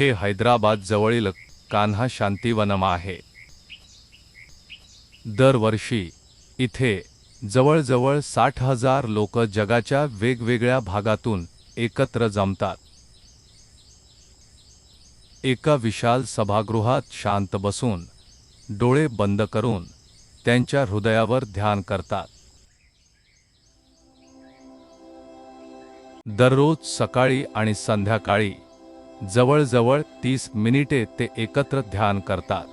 हे हैदराबाद जवळील कान्हा शांतीवनम आहे. दरवर्षी इथे जवळजवळ साठ हजार लोक जगाच्या वेगवेगळ्या भागातून एकत्र जमतात. एका विशाल सभागृहात शांत बसून डोळे बंद करून त्यांच्या हृदयावर ध्यान करतात. दररोज सकाळी आणि संध्याकाळी जवळजवळ तीस मिनिटे ते एकत्र ध्यान करतात.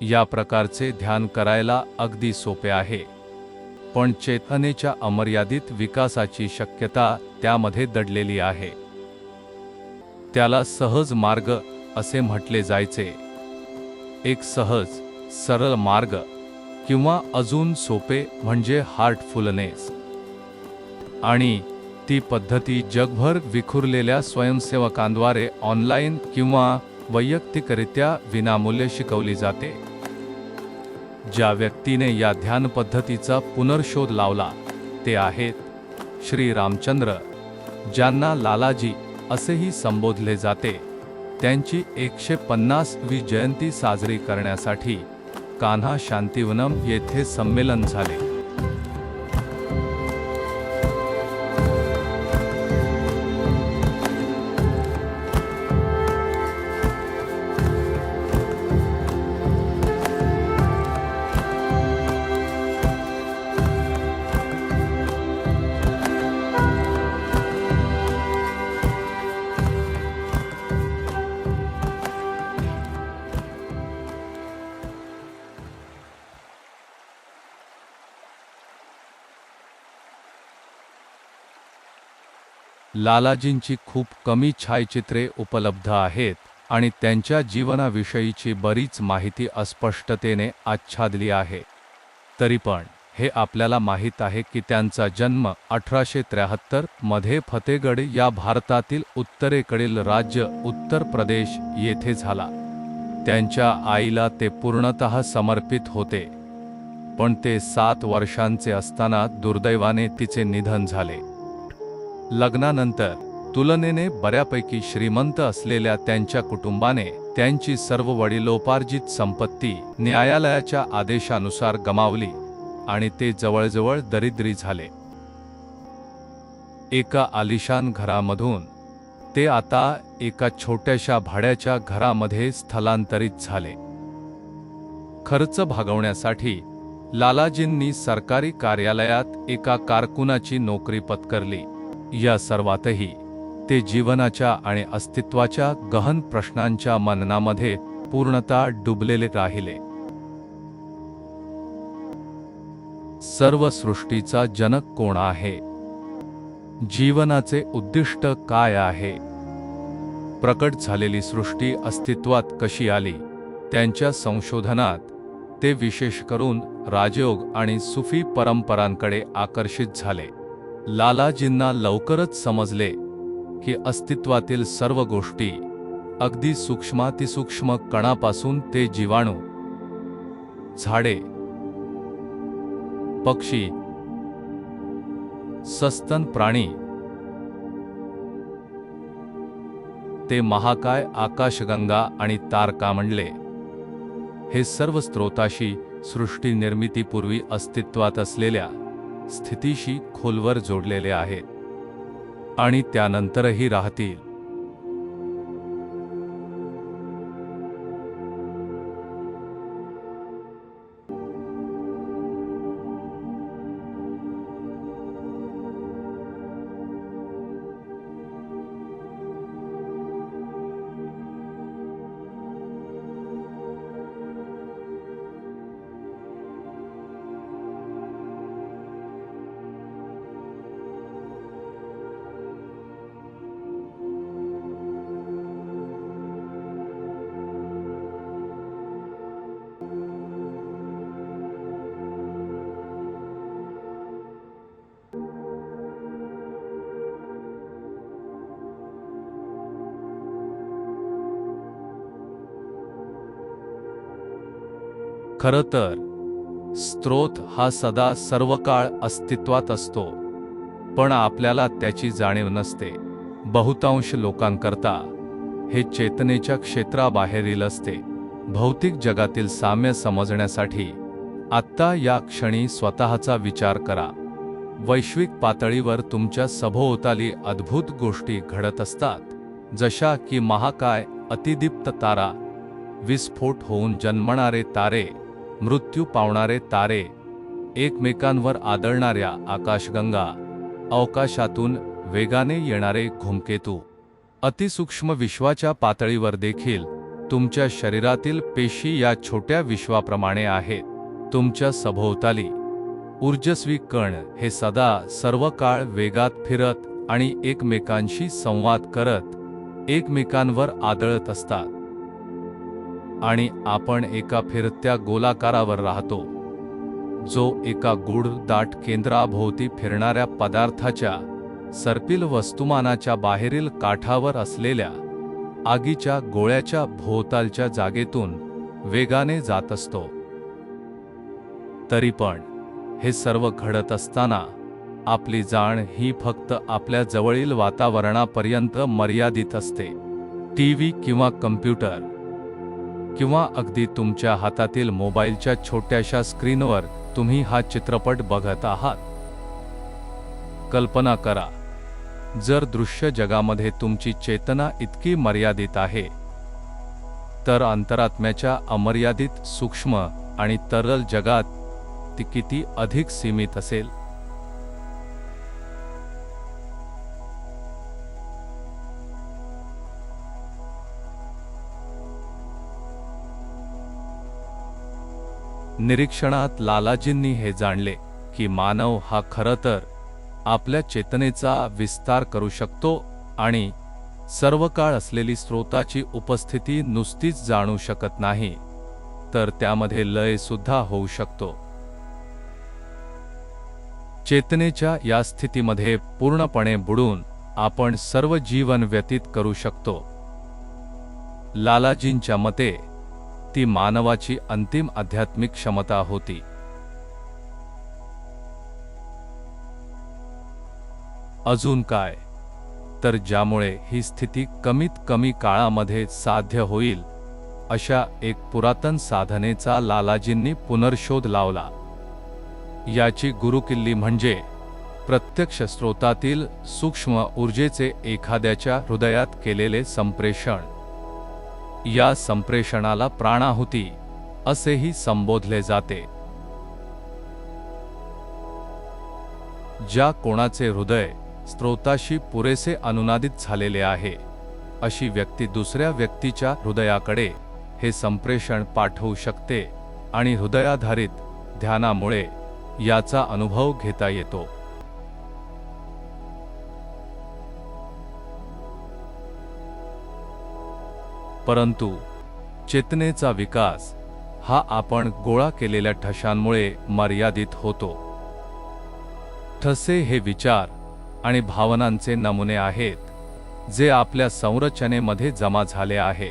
या प्रकारचे ध्यान करायला अगदी सोपे आहे. पण चेतनेच्या अमर्यादित विकासाची शक्यता त्यामध्ये दडलेली आहे. त्याला सहज मार्ग असे म्हटले जायचे. एक सहज सरळ मार्ग किंवा अजून सोपे म्हणजे हार्टफुलनेस आणि ती पद्धती जगभर विखुरलेल्या स्वयंसेवकांद्वारे ऑनलाईन किंवा वैयक्तिकरित्या विनामूल्य शिकवली जाते. ज्या व्यक्तीने या ध्यान पद्धतीचा पुनर्शोध लावला ते आहेत श्री रामचंद्र ज्यांना लालाजी असेही संबोधले जाते. त्यांची एकशे पन्नासवी जयंती साजरी करण्यासाठी कान्हा शांतिवनम येथे संमेलन झाले. लालाजींची खूप कमी छायचित्रे उपलब्ध आहेत आणि त्यांच्या जीवनाविषयीची बरीच माहिती अस्पष्टतेने आच्छादली आहे. तरी पण हे आपल्याला माहीत आहे की त्यांचा जन्म अठराशे त्र्याहत्तरमध्ये फतेगड या भारतातील उत्तरेकडील राज्य उत्तर प्रदेश येथे झाला. त्यांच्या आईला ते पूर्णतः समर्पित होते. पण ते सात वर्षांचे असताना दुर्दैवाने तिचे निधन झाले. लग्नानंतर तुलनेने बऱ्यापैकी श्रीमंत असलेल्या त्यांच्या कुटुंबाने त्यांची सर्व वडिलोपार्जित संपत्ती न्यायालयाच्या आदेशानुसार गमावली आणि ते जवळजवळ दरिद्री झाले. एका आलिशान घरामधून ते आता एका छोट्याशा भाड्याच्या घरामध्ये स्थलांतरित झाले. खर्च भागवण्यासाठी लालाजींनी सरकारी कार्यालयात एका कारकुनाची नोकरी पत्करली. या सर्वातही ते जीवनाच्या आणि अस्तित्वाच्या गहन प्रश्नांच्या मननामध्ये पूर्णतः डुबलेले राहिले. सर्व सृष्टीचा जनक कोण आहे? जीवनाचे उद्दिष्ट काय आहे? प्रकट झालेली सृष्टी अस्तित्वात कशी आली? त्यांच्या संशोधनात ते विशेष करून राजयोग आणि सुफी परंपरांकडे आकर्षित झाले. लालाजींना लवकरच समजले की अस्तित्वातील सर्व गोष्टी अगदी सूक्ष्मातिसूक्ष्म कणापासून ते जीवाणू झाडे पक्षी सस्तन प्राणी ते महाकाय आकाशगंगा आणि तारका म्हणले. हे सर्व स्त्रोताशी सृष्टी निर्मितीपूर्वी अस्तित्वात असलेल्या स्थितीशी खोलवर जोडलेले आहेत आणि त्यानंतरही राहतील. खरं तर स्त्रोत हा सदा सर्वकाळ अस्तित्वात असतो पण आपल्याला त्याची जाणीव नसते. बहुतांश लोकांकरता हे चेतनेच्या क्षेत्राबाहेरील असते. भौतिक जगातील साम्य समजण्यासाठी आत्ता या क्षणी स्वतःचा विचार करा. वैश्विक पातळीवर तुमच्या सभोवताली अद्भुत गोष्टी घडत असतात जशा की महाकाय अतिदीप्त तारा विस्फोट होऊन जन्मणारे तारे मृत्यू पावणारे तारे एकमेकांवर आदळणाऱ्या आकाशगंगा अवकाशातून वेगाने येणारे घुमकेतू. अतिसूक्ष्म विश्वाच्या पातळीवर देखील तुमच्या शरीरातील पेशी या छोट्या विश्वाप्रमाणे आहेत. तुमच्या सभोवताली ऊर्जस्वी कण हे सदा सर्व काळ वेगात फिरत आणि एकमेकांशी संवाद करत एकमेकांवर आदळत असतात. आणि आपण एका फिरत्या गोलाकारावर राहतो जो एका गूढ दाट केंद्राभोवती फिरणाऱ्या पदार्थाच्या सर्पिल वस्तुमानाच्या बाहेरील काठावर असलेल्या आगीच्या गोळ्याच्या भोवतालच्या जागेतून वेगाने जात असतो. तरी पण हे सर्व घडत असताना आपली जाण ही फक्त आपल्या जवळील वातावरणापर्यंत मर्यादित असते. टीव्ही किंवा कम्प्युटर किंवा अगदी तुमच्या हातातील मोबाईलच्या छोट्याशा स्क्रीनवर तुम्ही हा चित्रपट बघत आहात. कल्पना करा जर दृश्य जगामध्ये तुमची चेतना इतकी मर्यादित आहे तर अंतरात्म्याच्या अमर्यादित सूक्ष्म आणि तरल जगात ती किती अधिक सीमित असेल? निरीक्षणात लालाजींनी हे जाणले की मानव हा खरं तर आपल्या चेतनेचा विस्तार करू शकतो आणि सर्व काळ असलेली स्रोताची उपस्थिती नुसतीच जाणू शकत नाही तर त्यामध्ये लय सुद्धा होऊ शकतो. चेतनेच्या या स्थितीमध्ये पूर्णपणे बुडून आपण सर्व जीवन व्यतीत करू शकतो. लालाजींच्या मते ती मानवाची अंतिम आध्यात्मिक क्षमता होती. अजून काय? तर ज्यामुळे ही स्थिती कमीत कमी काळामध्ये साध्य होईल अशा एक पुरातन साधनेचा लालाजींनी पुनर्शोध लावला. याची गुरुकिल्ली म्हणजे प्रत्यक्ष स्रोतातील सूक्ष्म ऊर्जेचे एखाद्याच्या हृदयात केलेले संप्रेषण. या संप्रेषणाला प्राणाहुती असेही संबोधले जाते. ज्या कोणाचे हृदय स्त्रोताशी पुरेसे अनुनादित झालेले आहे अशी व्यक्ती दुसऱ्या व्यक्तीच्या हृदयाकडे हे संप्रेषण पाठवू शकते आणि हृदयाधारित ध्यानामुळे याचा अनुभव घेता येतो. परंतु चेतनेचा विकास हा आपण गोळा केलेल्या ठशांमुळे मर्यादित होतो. ठसे हे विचार आणि भावनांचे नमुने आहेत जे आपल्या संरचनेमध्ये जमा झाले आहे.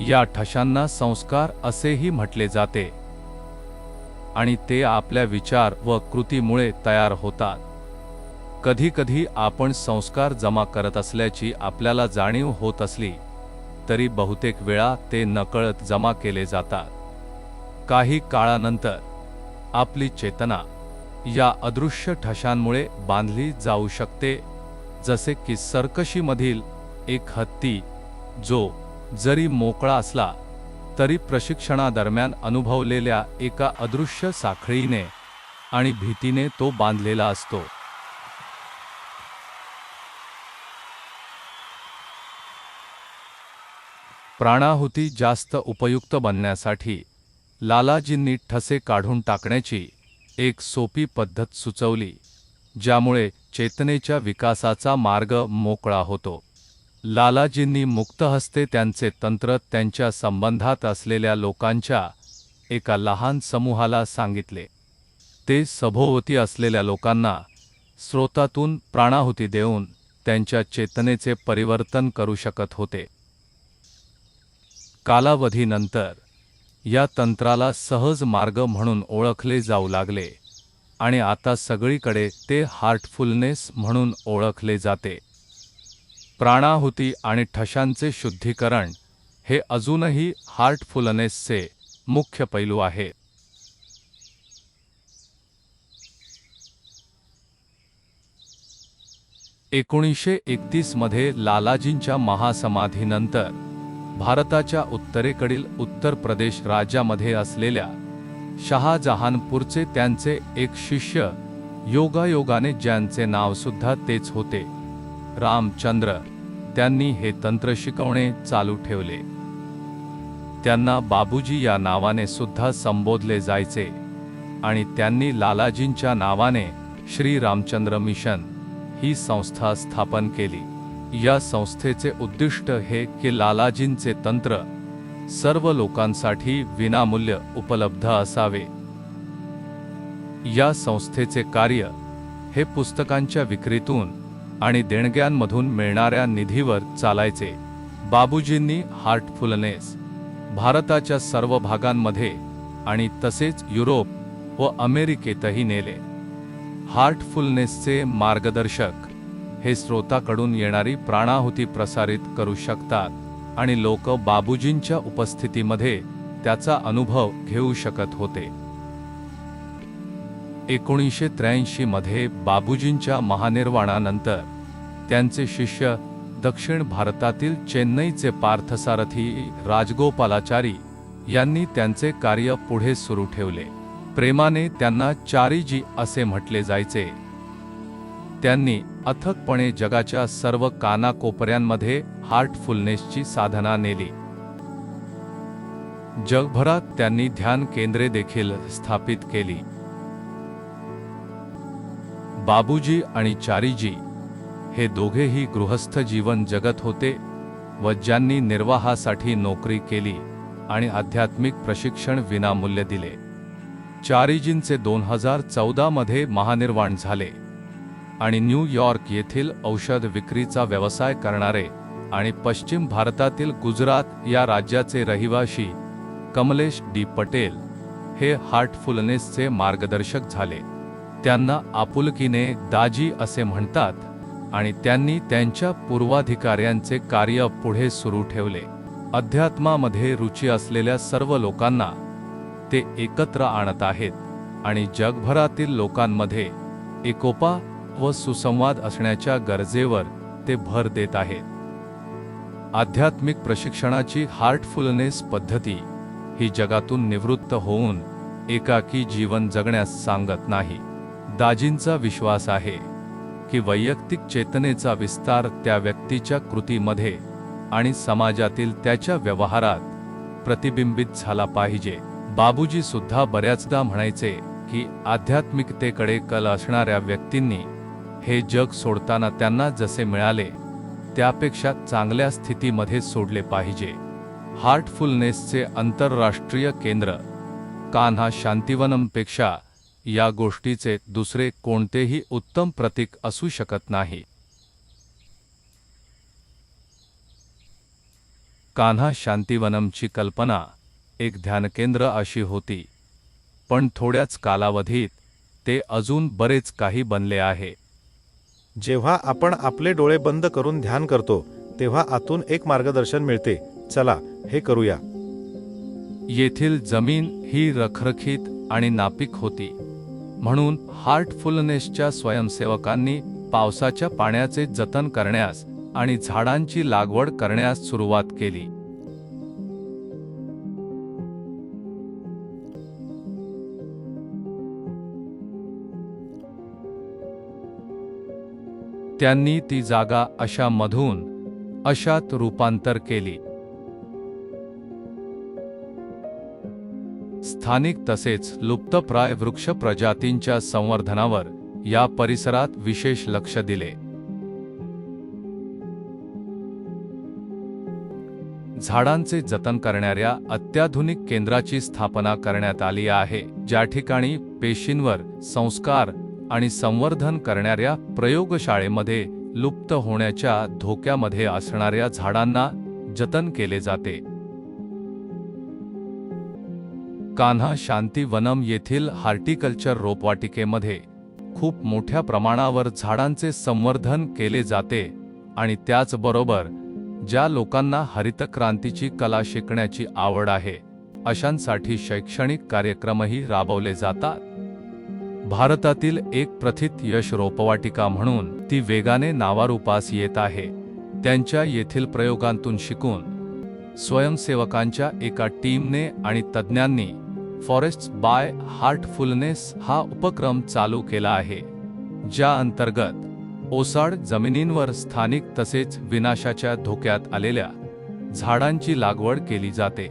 या ठशांना संस्कार असेही म्हटले जाते आणि ते आपल्या विचार व कृतीमुळे तयार होतात. कधीकधी आपण संस्कार जमा करत असल्याची आपल्याला जाणीव होत असली तरी बहुतेक वेळा ते नकळत जमा केले जातात. काही काळानंतर आपली चेतना या अदृश्य ठशांमुळे बांधली जाऊ शकते जसे की सर्कशीमधील एक हत्ती जो जरी मोकळा असला तरी प्रशिक्षणादरम्यान अनुभवलेल्या एका अदृश्य साखळीने आणि भीतीने तो बांधलेला असतो. प्राणाहुती जास्त उपयुक्त बनण्यासाठी लालाजींनी ठसे काढून टाकण्याची एक सोपी पद्धत सुचवली ज्यामुळे चेतनेच्या विकासाचा मार्ग मोकळा होतो. लालाजींनी मुक्तहस्ते त्यांचे तंत्र त्यांच्या संबंधात असलेल्या लोकांच्या एका लहान समूहाला सांगितले. ते सभोवती असलेल्या लोकांना स्रोतातून प्राणाहुती देऊन त्यांच्या चेतनेचे परिवर्तन करू शकत होते. कालावधीनंतर या तंत्राला सहज मार्ग म्हणून ओळखले जाऊ लागले आणि आता सगळीकडे ते हार्टफुलनेस म्हणून ओळखले जाते. प्राणाहुती आणि ठशांचे शुद्धीकरण हे अजूनही हार्टफुलनेसचे मुख्य पैलू आहेत. एकोणीसशे एकतीसमध्ये लालाजींच्या महासमाधीनंतर भारताच्या उत्तरेकडील उत्तर प्रदेश राज्यामध्ये असलेल्या शहाजहानपूरचे त्यांचे एक शिष्य योगायोगाने ज्यांचे नावसुद्धा तेच होते. रामचंद्र त्यांनी हे तंत्र शिकवणे चालू ठेवले. त्यांना बाबूजी या नावाने सुद्धा संबोधले जायचे आणि त्यांनी लालाजींच्या नावाने श्री रामचंद्र मिशन ही संस्था स्थापन केली. या संस्थेचे उद्दिष्ट हे की लालाजींचे तंत्र सर्व लोकांसाठी विनामूल्य उपलब्ध असावे. या संस्थेचे कार्य हे पुस्तकांच्या विक्रीतून आणि देणग्यांमधून मिळणाऱ्या निधीवर चालायचे. बाबूजींनी हार्टफुलनेस भारताच्या सर्व भागांमध्ये आणि तसेच युरोप व अमेरिकेतही नेले. हार्टफुलनेसचे मार्गदर्शक हे स्रोताकडून येणारी प्राणाहुती प्रसारित करू शकतात आणि लोक बाबूजींच्या उपस्थितीमध्ये त्याचा अनुभव घेऊ शकत होते. एकोणीसशे त्र्याऐंशी मध्ये बाबूजींच्या महानिर्वाणानंतर त्यांचे शिष्य दक्षिण भारतातील चेन्नईचे पार्थसारथी राजगोपालाचारी यांनी त्यांचे कार्य पुढे सुरू ठेवले. प्रेमाने त्यांना चारीजी असे म्हटले जायचे. त्यांनी अथकपणे जगाच्या सर्व कानाकोपऱ्यांमध्ये हार्टफुलनेसची साधना नेली. जगभरात त्यांनी ध्यान केंद्रे देखील स्थापित केली. बाबूजी आणि चारीजी हे दोघेही गृहस्थ जीवन जगत होते व ज्यांनी निर्वाहासाठी नोकरी केली आणि आध्यात्मिक प्रशिक्षण विनामूल्य दिले. चारीजींचे दोन हजार चौदा मध्ये महानिर्वाण झाले. आणि न्यूयॉर्क येथील औषध विक्रीचा व्यवसाय करणारे आणि पश्चिम भारतातील गुजरात या राज्याचे रहिवाशी कमलेश डी पटेल हे हार्टफुलनेसचे मार्गदर्शक झाले. त्यांना आपुलकीने दाजी असे म्हणतात आणि त्यांनी त्यांच्या पूर्वाधिकाऱ्यांचे कार्य पुढे सुरू ठेवले. अध्यात्मामध्ये रुची असलेल्या सर्व लोकांना ते एकत्र आणत आहेत आणि जगभरातील लोकांमध्ये एकोपा व सुसंवाद असण्याच्या गरजेवर ते भर देत आहेत. आध्यात्मिक प्रशिक्षणाची हार्टफुलनेस पद्धती ही जगातून निवृत्त होऊन एकाकी जीवन जगण्यास सांगत नाही. दाजींचा विश्वास आहे की वैयक्तिक चेतनेचा विस्तार त्या व्यक्तीच्या कृतीमध्ये आणि समाजातील त्याच्या व्यवहारात प्रतिबिंबित झाला पाहिजे. बाबूजी सुद्धा बऱ्याचदा म्हणायचे की आध्यात्मिकतेकडे कल असणाऱ्या व्यक्तींनी हे जग सोडताना त्यांना जसे मिळाले त्यापेक्षा चांगल्या स्थितीमध्ये सोडले पाहिजे. हार्टफुलनेसचे आंतरराष्ट्रीय केंद्र कान्हा शांतिवनमपेक्षा या गोष्टीचे दुसरे कोणतेही उत्तम प्रतीक असू शकत नाही. कान्हा शांतिवनमची कल्पना एक ध्यानकेंद्र अशी होती पण थोड्याच कालावधीत ते अजून बरेच काही बनले आहे. जेव्हा आपण आपले डोळे बंद करून ध्यान करतो तेव्हा आतून एक मार्गदर्शन मिळते. चला हे करूया. येथील जमीन ही रखरखीत आणि नापीक होती. म्हणून हार्टफुलनेसच्या स्वयंसेवकांनी पावसाच्या पाण्याचे जतन करण्यास आणि झाडांची लागवड करण्यास सुरुवात केली. त्यांनी ती जागा अशामधून अशात रूपांतर केली. स्थानिक तसेच लुप्तप्राय वृक्ष प्रजातींच्या संवर्धनावर या परिसरात विशेष लक्ष दिले. झाडांचे जतन करणाऱ्या अत्याधुनिक केंद्राची स्थापना करण्यात आली आहे ज्या ठिकाणी पेशींवर संस्कार आणि संवर्धन करणाऱ्या प्रयोगशाळेमध्ये लुप्त होण्याच्या धोक्यामध्ये असणाऱ्या झाडांना जतन केले जाते. कान्हा शांती वनम येथील हार्टिकल्चर रोपवाटिकेमध्ये खूप मोठ्या प्रमाणावर झाडांचे संवर्धन केले जाते आणि त्याचबरोबर ज्या लोकांना हरितक्रांतीची कला शिकण्याची आवड आहे अशांसाठी शैक्षणिक कार्यक्रमही राबवले जातात. भारतातील एक प्रथित यश रोपवाटिका म्हणून ती वेगाने नावारूपास येत आहे. त्यांच्या येथील प्रयोगांतून शिकून स्वयंसेवकांच्या एका टीमने आणि तज्ज्ञांनी फॉरेस्ट बाय हार्टफुलनेस हा उपक्रम चालू केला आहे ज्या अंतर्गत ओसाड जमिनींवर स्थानिक तसेच विनाशाच्या धोक्यात आलेल्या झाडांची लागवड केली जाते.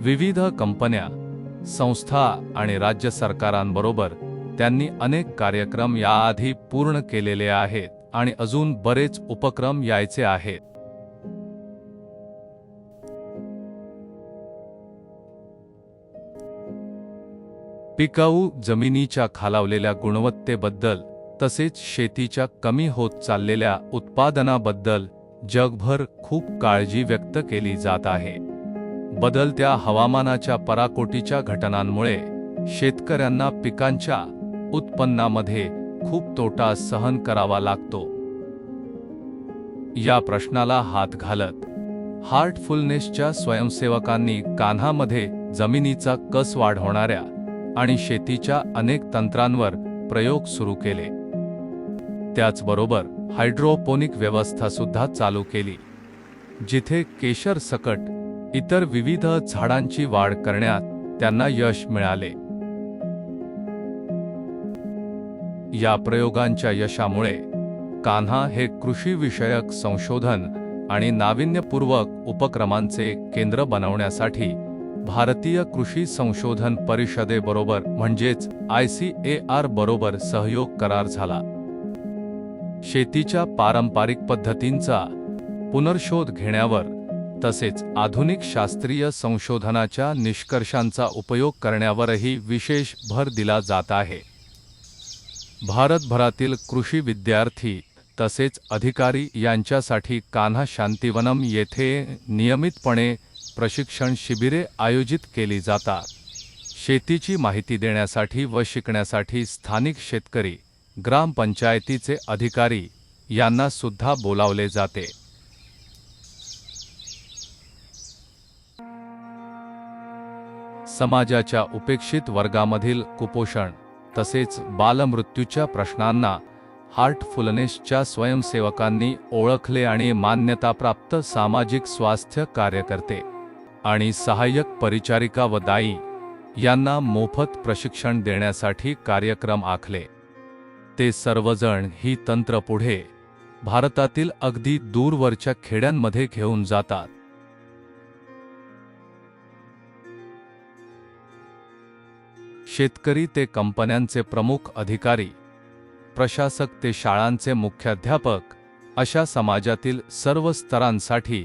विविध कंपन्या संस्था आणि राज्य सरकारांबरोबर त्यांनी अनेक कार्यक्रम याआधी पूर्ण केलेले आहेत आणि अजून बरेच उपक्रम यायचे आहेत. पिकाऊ जमिनीच्या खालावलेल्या गुणवत्तेबद्दल तसेच शेतीच्या कमी होत चाललेल्या उत्पादनाबद्दल जगभर खूप काळजी व्यक्त केली जात आहे. बदलत्या हवामानाच्या पराकोटीच्या घटनांमुळे शेतकऱ्यांना पिकांच्या उत्पन्नामध्ये खूप तोटा सहन करावा लागतो. या प्रश्नाला हात घालत हार्टफुलनेसच्या स्वयंसेवकांनी कान्हामध्ये जमिनीचा कस वाढवणाऱ्या आणि शेतीच्या अनेक तंत्रांवर प्रयोग सुरू केले. त्याचबरोबर हायड्रोपोनिक व्यवस्था सुद्धा चालू केली जिथे केशर सकट इतर विविध झाडांची वाढ करण्यात त्यांना यश मिळाले. या प्रयोगांच्या यशामुळे कान्हा हे कृषीविषयक संशोधन आणि नाविन्यपूर्वक उपक्रमांचे केंद्र बनवण्यासाठी भारतीय कृषी संशोधन परिषदेबरोबर म्हणजेच आय सी ए आर बरोबर सहयोग करार झाला. शेतीच्या पारंपरिक पद्धतींचा पुनर्शोध घेण्यावर तसेच आधुनिक शास्त्रीय संशोधनाच्या निष्कर्षांचा उपयोग करण्यावरही विशेष भर दिला जात आहे. भारतभरातील कृषी विद्यार्थी तसेच अधिकारी यांच्यासाठी कान्हा शांतिवनम येथे नियमितपणे प्रशिक्षण शिबिरे आयोजित केली जातात. शेतीची माहिती देण्यासाठी व शिकण्यासाठी स्थानिक शेतकरी ग्रामपंचायतीचे अधिकारी यांना सुद्धा बोलावले जाते. समाजाच्या उपेक्षित वर्गामधील कुपोषण तसेच बालमृत्यूच्या प्रश्नांना हार्टफुलनेसच्या स्वयंसेवकांनी ओळखले आणि मान्यताप्राप्त सामाजिक स्वास्थ्य कार्यकर्ते आणि सहाय्यक परिचारिका व दाई यांना मोफत प्रशिक्षण देण्यासाठी कार्यक्रम आखले. ते सर्वजण ही तंत्र पुढे भारतातील अगदी दूरवरच्या खेड्यांमध्ये घेऊन जातात. शेतकरी ते कंपन्यांचे प्रमुख अधिकारी प्रशासक ते शाळांचे मुख्याध्यापक अशा समाजातील सर्व स्तरांसाठी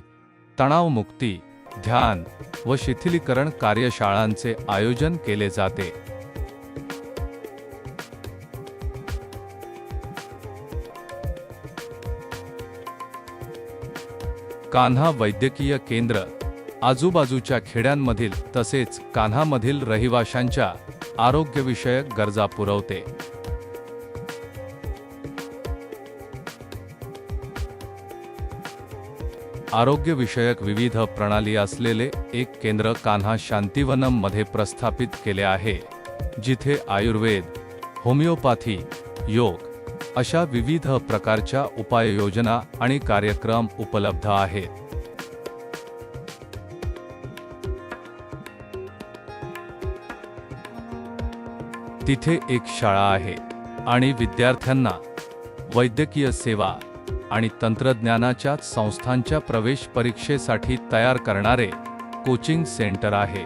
तणावमुक्ती ध्यान व शिथिलीकरण कार्यशाळांचे आयोजन केले जाते. कान्हा वैद्यकीय केंद्र आजूबाजूच्या खेड्यांमधील तसेच कान्हामधील रहिवाशांच्या आरोग्यविषयक गरजा पुरवते. आरोग्यविषयक विविध प्रणाली असलेले एक केंद्र कान्हा शांतिवनममध्ये प्रस्थापित केले आहे जिथे आयुर्वेद होमिओपॅथी योग अशा विविध प्रकारच्या उपाययोजना आणि कार्यक्रम उपलब्ध आहेत. तिथे एक शाळा आहे आणि विद्यार्थ्यांना वैद्यकीय सेवा आणि तंत्रज्ञानाच्या संस्थांच्या प्रवेश परीक्षेसाठी तयार करणारे कोचिंग सेंटर आहे.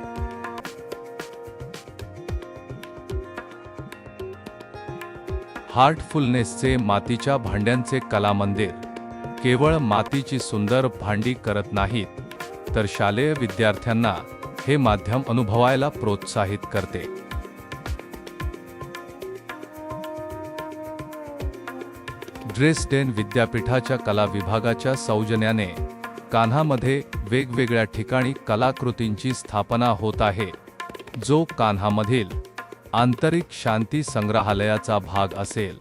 हार्टफुलनेसचे मातीच्या भांड्यांचे कला मंदिर केवळ मातीची सुंदर भांडी करत नाहीत तर शालेय विद्यार्थ्यांना हे माध्यम अनुभवायला प्रोत्साहित करते. ड्रेसडेन विद्यापीठाच्या कला विभागाच्या सौजन्याने कान्हामध्ये वेगवेगळ्या ठिकाणी कलाकृतींची स्थापना होत आहे जो कान्हामधील आंतरिक शांती संग्रहालयाचा भाग असेल.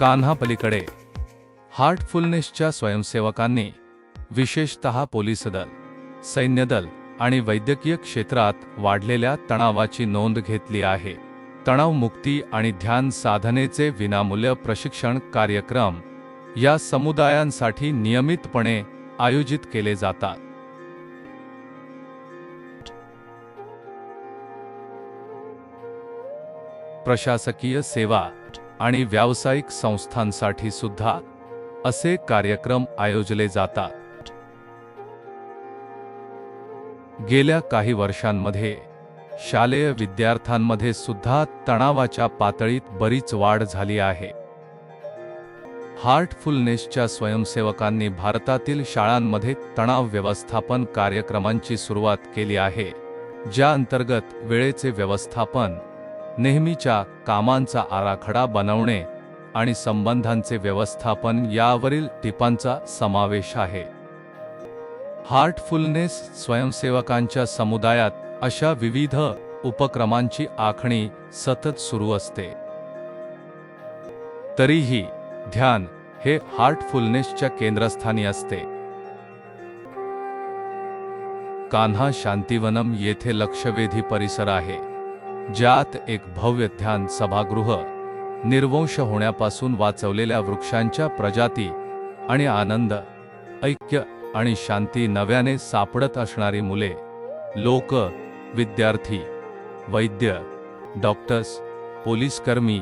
कान्हापलीकडे. हार्टफुलनेसच्या स्वयंसेवकांनी विशेषतः पोलीस दल सैन्यदल आणि वैद्यकीय क्षेत्रात वाढलेल्या तणावाची नोंद घेतली आहे. तणावमुक्ती आणि ध्यान साधनेचे विनामूल्य प्रशिक्षण कार्यक्रम या समुदायांसाठी नियमितपणे आयोजित केले जातात. प्रशासकीय सेवा आणि व्यावसायिक संस्थांसाठी सुद्धा असे कार्यक्रम आयोजले जातात. गेल्या काही वर्षांमध्ये शालेय विद्यार्थ्यांमध्ये सुद्धा तणावाच्या पातळीत बरीच वाढ झाली आहे. हार्टफुलनेसच्या स्वयंसेवकांनी भारतातील शाळांमध्ये तणाव व्यवस्थापन कार्यक्रमांची सुरुवात केली आहे ज्या अंतर्गत वेळेचे व्यवस्थापन नेहमीच्या कामांचा आराखडा बनवणे आणि संबंधांचे व्यवस्थापन यावरील टिपांचा समावेश आहे. हार्टफुलनेस स्वयंसेवकांच्या समुदायात अशा विविध उपक्रमांची आखणी सतत सुरू असते. तरीही ध्यान हे हार्टफुलनेसच्या केंद्रस्थानी असते. कान्हा शांतिवनम येथे लक्षवेधी परिसर आहे. ज्यात एक भव्य ध्यान सभागृह निर्वंश होण्यापासून वाचवलेल्या वृक्षांच्या प्रजाती आणि आनंद ऐक्य आणि शांती नव्याने सापडत असणारी मुले लोक विद्यार्थी वैद्य डॉक्टर्स पोलीसकर्मी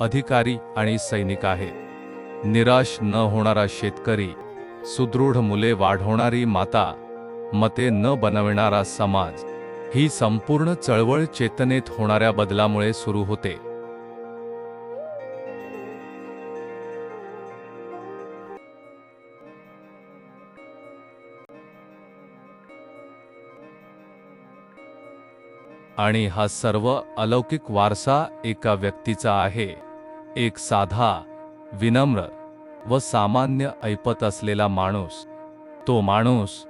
अधिकारी आणि सैनिक आहेत. निराश न होणारा शेतकरी सुदृढ मुले वाढवणारी माता मते न बनविणारा समाज ही संपूर्ण चळवळ चेतनेत होणाऱ्या बदलामुळे सुरू होते. आणि हा सर्व अलौकिक वारसा एका व्यक्तीचा आहे. एक साधा विनम्र व सामान्य ऐपत असलेला माणूस. तो माणूस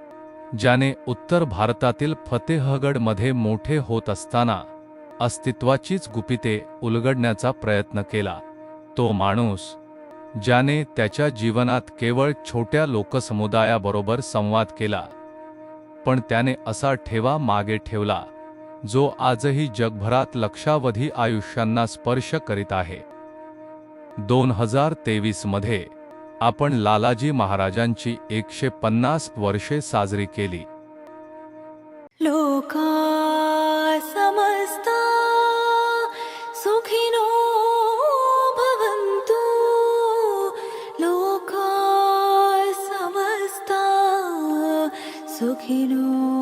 ज्याने उत्तर भारतातील फतेहगडमध्ये मोठे होत असताना अस्तित्वाचीच गुपिते उलगडण्याचा प्रयत्न केला. तो माणूस ज्याने त्याच्या जीवनात केवळ छोट्या लोकसमुदायाबरोबर संवाद केला पण त्याने असा ठेवा मागे ठेवला जो आजही जगभरात लक्षावधी आयुष्यांना स्पर्श करीत आहे. दोन हजार तेवीसमध्ये आपण लालाजी महाराजांची एकशे पन्नास वर्षे साजरी केली. लोका समस्ता सुखिनो भवन्तु। लोका समस्ता सुखिनो